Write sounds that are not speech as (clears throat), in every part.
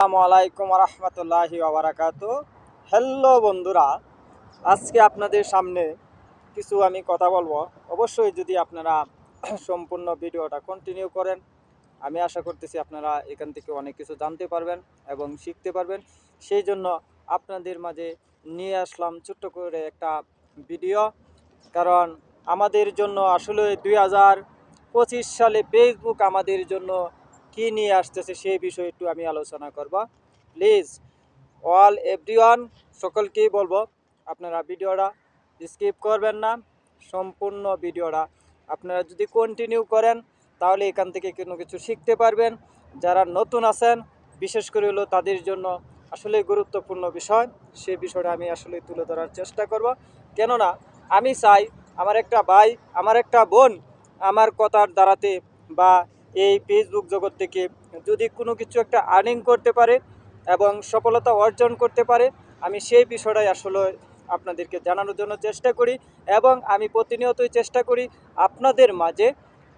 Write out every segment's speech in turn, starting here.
আসসালামু আলাইকুম রহমতুল্লাহি হ্যালো বন্ধুরা, আজকে আপনাদের সামনে কিছু আমি কথা বলব। অবশ্যই যদি আপনারা (clears throat) সম্পূর্ণ ভিডিওটা কন্টিনিউ করেন, আমি আশা করতেছি আপনারা এখান থেকে অনেক কিছু জানতে পারবেন এবং শিখতে পারবেন। সেই জন্য আপনাদের মাঝে নিয়ে আসলাম ছোট্ট করে একটা ভিডিও। কারণ আমাদের জন্য আসলে দুই হাজার পঁচিশ সালে ফেসবুক আমাদের জন্য কি নিয়ে আসতেছে সেই বিষয়ে একটু আমি আলোচনা করব। প্লিজ অল এভরিওয়ান সকলকেই বলব, আপনারা ভিডিওটা স্কিপ করবেন না, সম্পূর্ণ ভিডিওটা। আপনারা যদি কন্টিনিউ করেন, তাহলে এখান থেকে কোনো কিছু শিখতে পারবেন। যারা নতুন আছেন, বিশেষ করে হলো তাদের জন্য আসলে গুরুত্বপূর্ণ বিষয় সেই বিষয়টা আমি আসলে তুলে ধরার চেষ্টা করব। কেননা, আমি চাই, আমার একটা ভাই, আমার একটা বোন, আমার কথার দ্বারাতে বা এই ফেসবুক জগৎ থেকে যদি কোনো কিছু একটা আর্নিং করতে পারে এবং সফলতা অর্জন করতে পারে, আমি সেই বিষয়টাই আসলে আপনাদেরকে জানানোর জন্য চেষ্টা করি এবং আমি প্রতিনিয়তই চেষ্টা করি আপনাদের মাঝে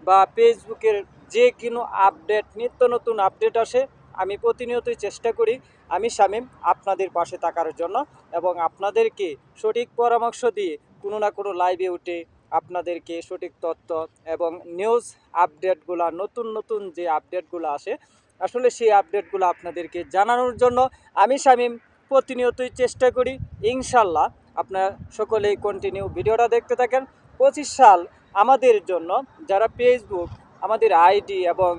বা ফেসবুকের যে কোনো আপডেট নিত্য নতুন আপডেট আসে, আমি প্রতিনিয়তই চেষ্টা করি আমি শামীম আপনাদের পাশে থাকার জন্য এবং আপনাদেরকে সঠিক পরামর্শ দিয়ে কোনো না কোনো লাইভে উঠে আপনাদেরকে সঠিক তথ্য এবং নিউজ আপডেটগুলো নতুন নতুন যে আপডেটগুলো আসে, আসলে সেই আপডেটগুলো আপনাদেরকে জানানোর জন্য আমি শামীম। প্রতিনিয়তই চেষ্টা করি ইনশাল্লাহ আপনারা সকলেই কন্টিনিউ ভিডিওটা দেখতে থাকেন। পঁচিশ সাল আমাদের জন্য যারা ফেসবুক আমাদের আইডি এবং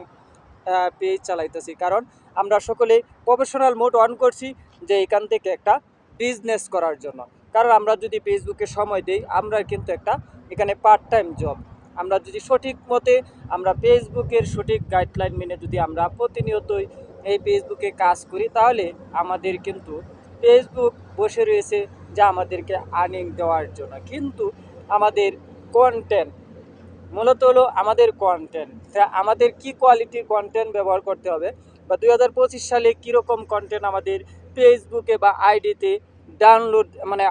পেজ চালাইতেছি, কারণ আমরা সকলেই প্রফেশনাল মোড অন করছি যে এখান থেকে একটা বিজনেস করার জন্য। কারণ আমরা যদি ফেসবুকে সময় দিই, আমরা কিন্তু একটা এখানে পার্ট টাইম জব আমরা যদি সঠিক মতে আমরা ফেসবুকের সঠিক গাইডলাইন মেনে যদি আমরা প্রতিনিয়তই এই ফেসবুকে কাজ করি, তাহলে আমাদের কিন্তু ফেসবুক বসে রয়েছে যা আমাদেরকে আর্নিং দেওয়ার জন্য। কিন্তু আমাদের কন্টেন্ট মূলত হলো আমাদের কন্টেন্ট আমাদের কি কোয়ালিটির কন্টেন্ট ব্যবহার করতে হবে বা দুই হাজার পঁচিশ সালে কীরকম কন্টেন্ট আমাদের ফেসবুকে বা আইডিতে ডাউনলোড মানে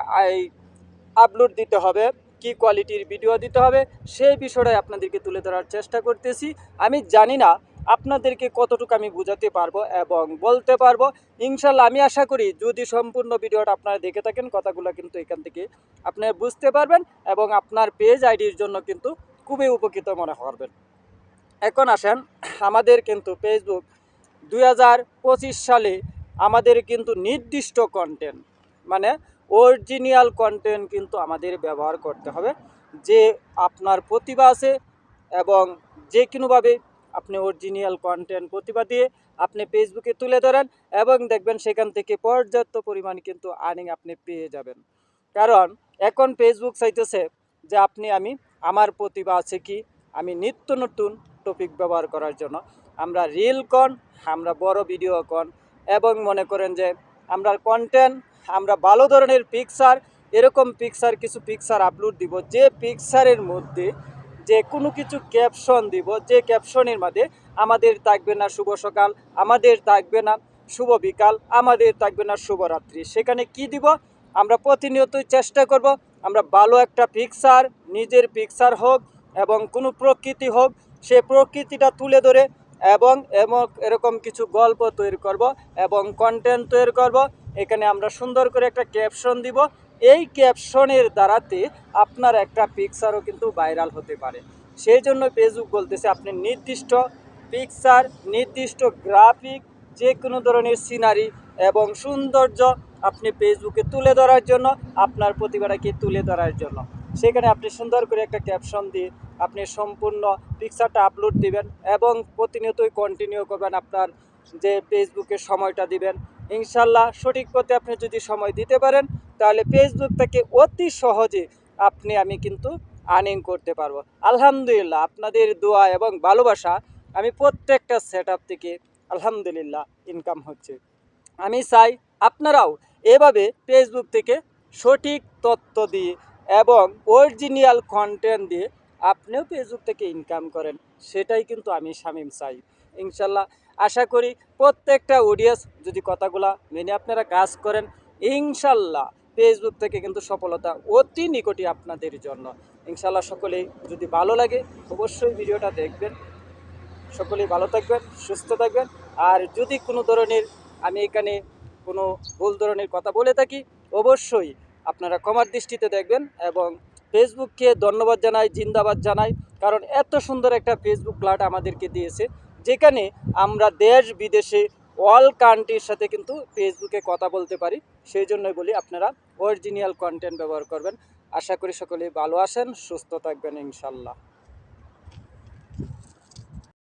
আপলোড দিতে হবে? কি কোয়ালিটির ভিডিও দিতে হবে, সেই বিষয়টাই আপনাদেরকে তুলে ধরার চেষ্টা করতেছি। আমি জানি না আপনাদেরকে কতটুকু আমি বোঝাতে পারব এবং বলতে পারব। ইনশাল্লাহ আমি আশা করি যদি সম্পূর্ণ ভিডিওটা আপনারা দেখে থাকেন, কথাগুলো কিন্তু এখান থেকে আপনারা বুঝতে পারবেন এবং আপনার পেজ আইডির জন্য কিন্তু খুবই উপকৃত মনে করবেন। এখন আসেন, আমাদের কিন্তু ফেসবুক দু হাজার পঁচিশ সালে আমাদের কিন্তু নির্দিষ্ট কন্টেন্ট মানে অরিজিনাল কন্টেন্ট কিন্তু আমাদের ব্যবহার করতে হবে। যে আপনার প্রতিভা আছে এবং যে কোনোভাবে আপনি অরিজিনাল কন্টেন্ট প্রতিভা দিয়ে আপনি ফেসবুকে তুলে ধরেন এবং দেখবেন সেখান থেকে পর্যাপ্ত পরিমাণ কিন্তু আর্নিং আপনি পেয়ে যাবেন। কারণ এখন ফেসবুক চাইতেছে যে আপনি, আমি, আমার প্রতিভা আছে কি? আমি নিত্য নতুন টপিক ব্যবহার করার জন্য। আমরা রিল কন আমরা বড় ভিডিও কন এবং মনে করেন যে আমরা কন্টেন্ট আমরা ভালো ধরনের পিকচার এরকম পিকচার কিছু পিকচার আপলোড দিব। যে পিকচারের মধ্যে যে কোনো কিছু ক্যাপশন দিব, যে ক্যাপশনের মধ্যে আমাদের থাকবে না শুভ সকাল, আমাদের থাকবে না শুভ বিকাল, আমাদের থাকবে না শুভরাত্রি সেখানে কি দিব? আমরা প্রতিনিয়তই চেষ্টা করব, আমরা ভালো একটা পিকচার নিজের পিকচার হোক এবং কোনো প্রকৃতি হোক, সে প্রকৃতিটা তুলে ধরে এবং এরকম কিছু গল্প তৈরি করব এবং কন্টেন্ট তৈরি করব। এখানে আমরা সুন্দর করে একটা ক্যাপশন দিব। এই ক্যাপশনের দ্বারাতে আপনার একটা পিকচারও কিন্তু ভাইরাল হতে পারে। সেই জন্য ফেসবুক বলতেছে, আপনি নির্দিষ্ট পিকচার নির্দিষ্ট গ্রাফিক যে কোনো ধরনের সিনারি এবং সৌন্দর্য আপনি ফেসবুকে তুলে ধরার জন্য, আপনার প্রতিভাটাকে তুলে ধরার জন্য। সেখানে আপনি সুন্দর করে একটা ক্যাপশন দিয়ে আপনি সম্পূর্ণ পিকচারটা আপলোড দিবেন এবং প্রতিনিয়তই কন্টিনিউ করবেন আপনার যে ফেসবুকে সময়টা দিবেন। ইনশাল্লাহ সঠিক পথে আপনি যদি সময় দিতে পারেন, তাহলে ফেসবুক থেকে অতি সহজে আপনি আমি কিন্তু আর্নিং করতে পারব। আলহামদুলিল্লাহ আপনাদের দোয়া এবং ভালোবাসা আমি প্রত্যেকটা সেট থেকে আলহামদুলিল্লাহ ইনকাম হচ্ছে। আমি চাই আপনারাও এভাবে ফেসবুক থেকে সঠিক তথ্য দিয়ে এবং অরিজিনাল কন্টেন্ট দিয়ে আপনিও ফেসবুক থেকে ইনকাম করেন, সেটাই কিন্তু আমি শামিম চাই ইনশাল্লাহ আশা করি প্রত্যেকটা অডিয়েন্স যদি কথাগুলা মেনে আপনারা কাজ করেন, ইনশাল্লাহ ফেসবুক থেকে কিন্তু সফলতা অতি নিকটই আপনাদের জন্য। ইনশাল্লাহ সকলেই যদি ভালো লাগে, অবশ্যই ভিডিওটা দেখবেন। সকলেই ভালো থাকবেন, সুস্থ থাকবেন। আর যদি কোনো ধরনের আমি এখানে কোনো ভুল ধরনের কথা বলে থাকি, অবশ্যই আপনারা কমার দৃষ্টিতে দেখবেন এবং ফেসবুককে ধন্যবাদ জানাই, জিন্দাবাদ জানাই, কারণ এত সুন্দর একটা ফেসবুক প্লাট আমাদেরকে দিয়েছে, যেখানে আমরা দেশ, বিদেশে অল কান্ট্রির সাথে কিন্তু ফেসবুকে কথা বলতে পারি। সেই জন্যই বলি আপনারা অরিজিনাল কন্টেন্ট ব্যবহার করবেন। আশা করি সকলেই ভালো আসেন সুস্থ থাকবেন ইনশাল্লাহ।